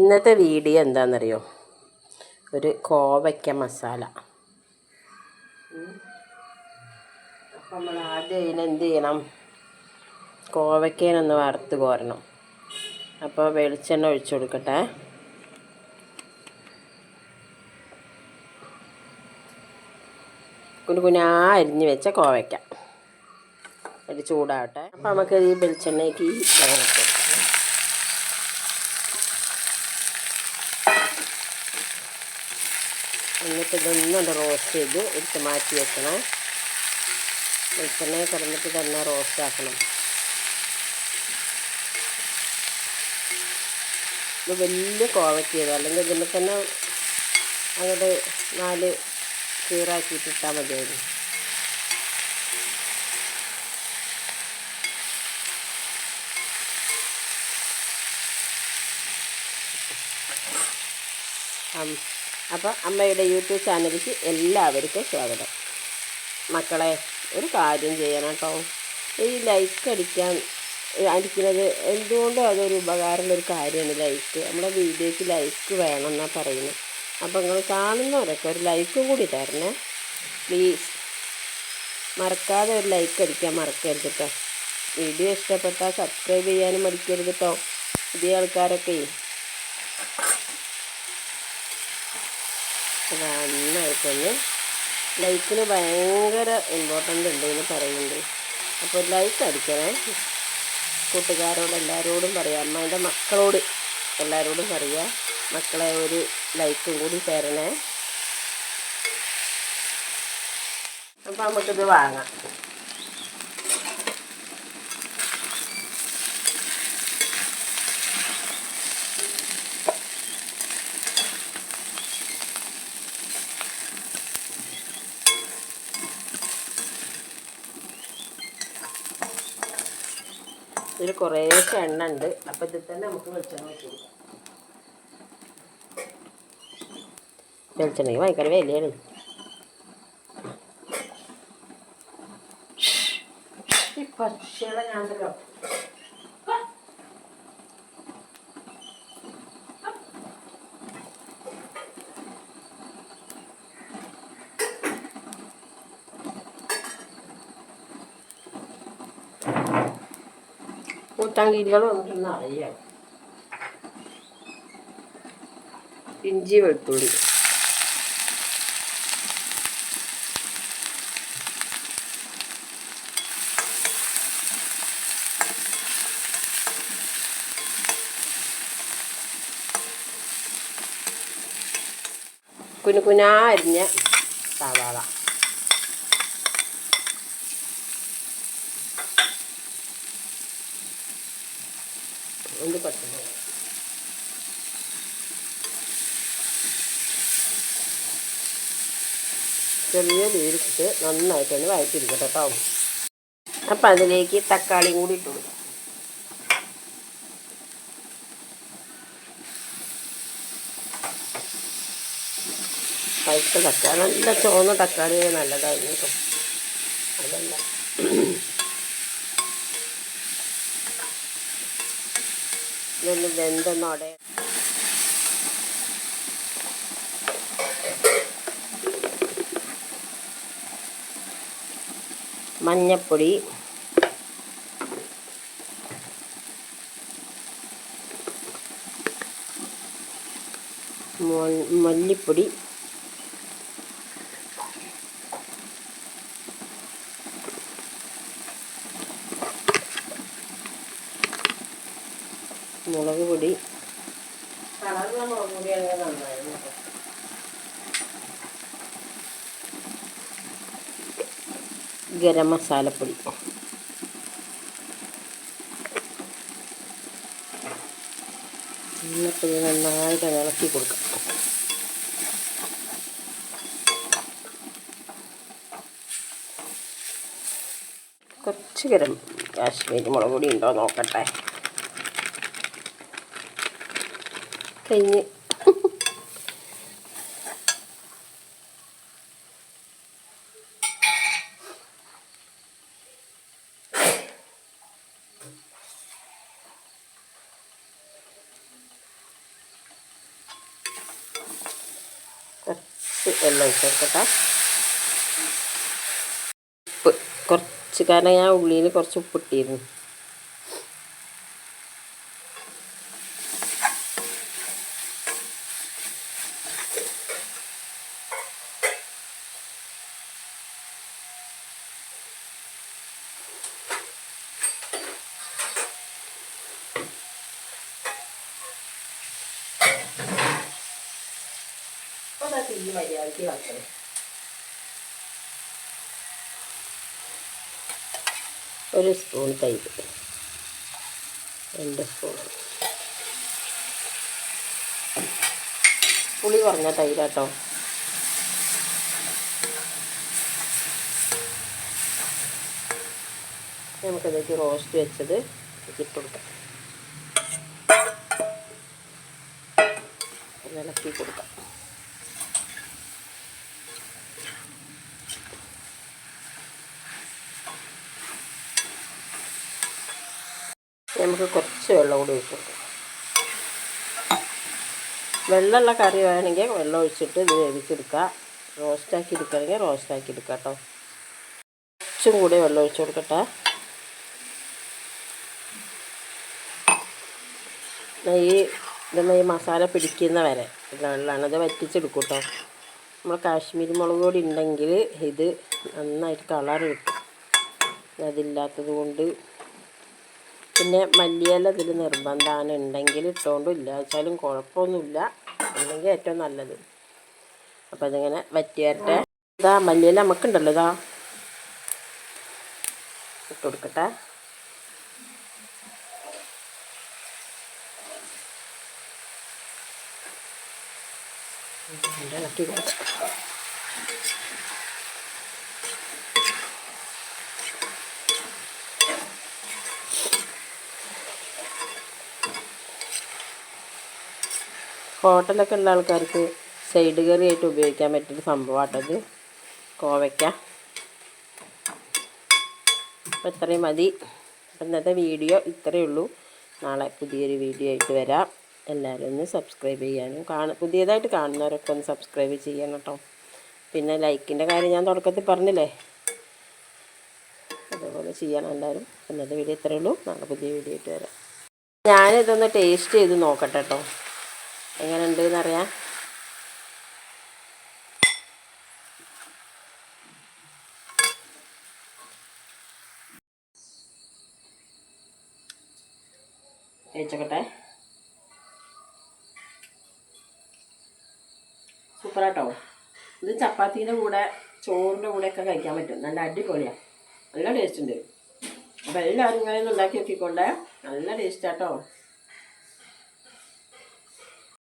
ഇന്നത്തെ വീഡിയോ എന്താണെന്നറിയോ? ഒരു കോവയ്ക്ക മസാല. അപ്പം നമ്മൾ ആദ്യം ഇതിനെന്ത് ചെയ്യണം? കോവയ്ക്കേനൊന്ന് വറുത്ത് കോരണം. അപ്പോൾ വെളിച്ചെണ്ണ ഒഴിച്ചു കൊടുക്കട്ടെ. കുഞ്ഞു കുഞ്ഞാ അരിഞ്ഞ് വെച്ച കോവയ്ക്ക. ഒരു ചൂടാവട്ടെ. അപ്പോൾ നമുക്ക് ഈ വെളിച്ചെണ്ണയ്ക്ക് ഈ വെള്ളം ഇട്ട് കൊടുക്കാം. എന്നിട്ട് ഇതൊന്നും റോസ്റ്റ് ചെയ്ത് എടുത്ത് മാറ്റി വെക്കണം. വെളിച്ചെണ്ണയിൽ കിടന്നിട്ട് തന്നെ റോസ്റ്റ് ആക്കണം. ഇത് വലിയ കോവയ്ക്ക് ചെയ്തു അല്ലെങ്കിൽ ഇതിൽ തന്നെ അങ്ങോട്ട് നാല് കീറാക്കിയിട്ട് ഇട്ടാൽ മതിയായിരുന്നു. അപ്പോൾ അമ്മയുടെ യൂട്യൂബ് ചാനലിലേക്ക് എല്ലാവർക്കും സ്വാഗതം. മക്കളെ ഒരു കാര്യം ചെയ്യണം കേട്ടോ. ഈ ലൈക്ക് അടിക്കാൻ അടിക്കുന്നത് എന്തുകൊണ്ടും അതൊരു ഉപകാരമുള്ള ഒരു കാര്യമാണ് ലൈക്ക് നമ്മുടെ വീഡിയോയ്ക്ക് ലൈക്ക് വേണം എന്നാണ് പറയുന്നത്. അപ്പോൾ നിങ്ങൾ കാണുന്നവരൊക്കെ ഒരു ലൈക്കും കൂടി തരണേ. പ്ലീസ് മറക്കാതെ ഒരു ലൈക്ക് അടിക്കാൻ മറക്കരുത് കേട്ടോ. വീഡിയോ ഇഷ്ടപ്പെട്ടാൽ സബ്സ്ക്രൈബ് ചെയ്യാനും മടിക്കരുത് കേട്ടോ. പുതിയ ആൾക്കാരൊക്കെ. നന്നായിട്ടൊന്ന് ലൈക്കിന് ഭയങ്കര ഇമ്പോർട്ടന്റ് ഉണ്ട് എന്ന് പറയുന്നുണ്ട്. അപ്പോൾ ലൈക്ക് അടിക്കണേ. കൂട്ടുകാരോട് എല്ലാവരോടും പറയാം. അമ്മേന്റെ മക്കളോട് എല്ലാവരോടും പറയുക മക്കളെ ഒരു ലൈക്കും കൂടി തരണേ. അപ്പോൾ നമുക്കിത് വാങ്ങാം. ഇതിൽ കുറേശ്ശെ എണ്ണ ഉണ്ട് അപ്പം ഇതിൽ തന്നെ നമുക്ക് വെളിച്ചെണ്ണ വെച്ച് കൊടുക്കാം. വെളിച്ചെണ്ണയ്ക്ക് ഭയങ്കര വിലയാണ്. പക്ഷികളെ ഞാൻ എന്തൊക്കെ കൂട്ടാങ്കിരികൾ വന്നിട്ടൊന്ന് അറിയാം. ഇഞ്ചി വെളുത്തുള്ളി. കുനു കുനാ അരിഞ്ഞ സവാള. ಒಂದು ಪಟ್ಟಣ ചെറിയ തീരിച്ചിട്ട് നന്നായിട്ടൊന്ന് വഴറ്റിരിക്കട്ടെ കേട്ടോ അപ്പം അതിലേക്ക് തക്കാളി കൂടി ഇട്ട് കൊടുക്കാം പഴുത്ത തക്കാളി നല്ല ചുവന്ന തക്കാളി നല്ലതായിരുന്നു കേട്ടോ അതല്ല ഇതൊന്ന് വെന്തെന്നോടെ. മഞ്ഞപ്പൊടി. മല്ലിപ്പൊടി. മുളക് പൊടി. ഗരം മസാലപ്പൊടി. എന്നിട്ട് ഇത് നന്നായിട്ട് ഇളക്കി കൊടുക്കാം. കുറച്ച് ഗരം കാശ്മീരി മുളക് പൊടി ഉണ്ടോ നോക്കട്ടെ. കഴിഞ്ഞ്. കുറച്ച് വെള്ളം ചേർക്കട്ടെ ഉപ്പ്. കുറച്ച് കാരണം ഞാൻ ഉള്ളിയിൽ കുറച്ച് ഉപ്പിട്ടിരുന്നു തീ മര്യാദയ്ക്ക് വെക്കണം ഒരു സ്പൂൺ തൈര്. രണ്ട് സ്പൂൺ. പുളി കുറഞ്ഞ തൈര് തൈരാട്ടോ. നമുക്കിതേക്ക് റോസ്റ്റ് വെച്ചത് ഇട്ട് കൊടുക്കാം. ഇളക്കി കൊടുക്കാം. നമുക്ക് കുറച്ച് വെള്ളം കൂടി ഒഴിച്ചു കൊടുക്കാം. വെള്ളമുള്ള കറി വേണമെങ്കിൽ വെള്ളം ഒഴിച്ചിട്ട് ഇത് വേവിച്ചെടുക്കുക. റോസ്റ്റാക്കി എടുക്കുകയാണെങ്കിൽ റോസ്റ്റാക്കി എടുക്കുക കേട്ടോ. കുറച്ചും കൂടി വെള്ളം ഒഴിച്ചു കൊടുക്കട്ടെ. ഈ ഇതൊന്ന് ഈ മസാല പിടിക്കുന്ന വരെ വെള്ളമാണ്. ഇത് വറ്റിച്ചെടുക്കും കേട്ടോ. നമ്മൾ കാശ്മീരി മുളക് പൊടി ഉണ്ടെങ്കിൽ ഇത് നന്നായിട്ട് കളർ കിട്ടും. അതില്ലാത്തത് കൊണ്ട് പിന്നെ മല്ലിയില ഇതിൽ നിർബന്ധമാണ് ഉണ്ടെങ്കിൽ ഇട്ടുകൊണ്ടും ഇല്ല. വെച്ചാലും കുഴപ്പമൊന്നുമില്ല. അല്ലെങ്കിൽ ഏറ്റവും നല്ലത്. അപ്പം അതിങ്ങനെ വറ്റി വരട്ടെ ഇതാ മല്ലിയില നമുക്കുണ്ടല്ലോ ഇതാ. ഇട്ട് കൊടുക്കട്ടെ. ഇളക്കി കൊടുക്കാം ഹോട്ടലൊക്കെ ഉള്ള ആൾക്കാർക്ക് സൈഡ് കറി ആയിട്ട് ഉപയോഗിക്കാൻ പറ്റിയൊരു സംഭവമാട്ടത് കോവയ്ക്ക. അപ്പോൾ ഇത്രയും മതി. ഇന്നത്തെ വീഡിയോ ഇത്രയേ ഉള്ളൂ. നാളെ പുതിയൊരു വീഡിയോ ആയിട്ട് വരാം. എല്ലാവരും ഒന്ന് സബ്സ്ക്രൈബ് ചെയ്യാനും കാണ പുതിയതായിട്ട് കാണുന്നവരൊക്കെ ഒന്ന് സബ്സ്ക്രൈബ് ചെയ്യണം കേട്ടോ. പിന്നെ ലൈക്കിന്റെ കാര്യം ഞാൻ തുടക്കത്തിൽ പറഞ്ഞില്ലേ? അതുപോലെ ചെയ്യണം എല്ലാവരും. ഇന്നത്തെ വീഡിയോ ഇത്രയേ ഉള്ളൂ. നാളെ പുതിയ വീഡിയോ ആയിട്ട് വരാം. ഞാനിതൊന്ന് ടേസ്റ്റ് ചെയ്ത് നോക്കട്ടെ കേട്ടോ. എങ്ങനെ ഉണ്ട് എന്നറിയാം കഴിച്ചോക്കട്ടെ സൂപ്പറാട്ടോ. ഇത് ചപ്പാത്തീന്റെ കൂടെ ചോറിന്റെ കൂടെയൊക്കെ കഴിക്കാൻ പറ്റും. നല്ല അടിപൊളിയാണ് നല്ല ടേസ്റ്റ് ഉണ്ട്. അപ്പോൾ എല്ലാവരും ഇങ്ങനെ ഉണ്ടാക്കി നോക്കിക്കോണ്ടേ. നല്ല ടേസ്റ്റ് ടേസ്റ്റാട്ടോ.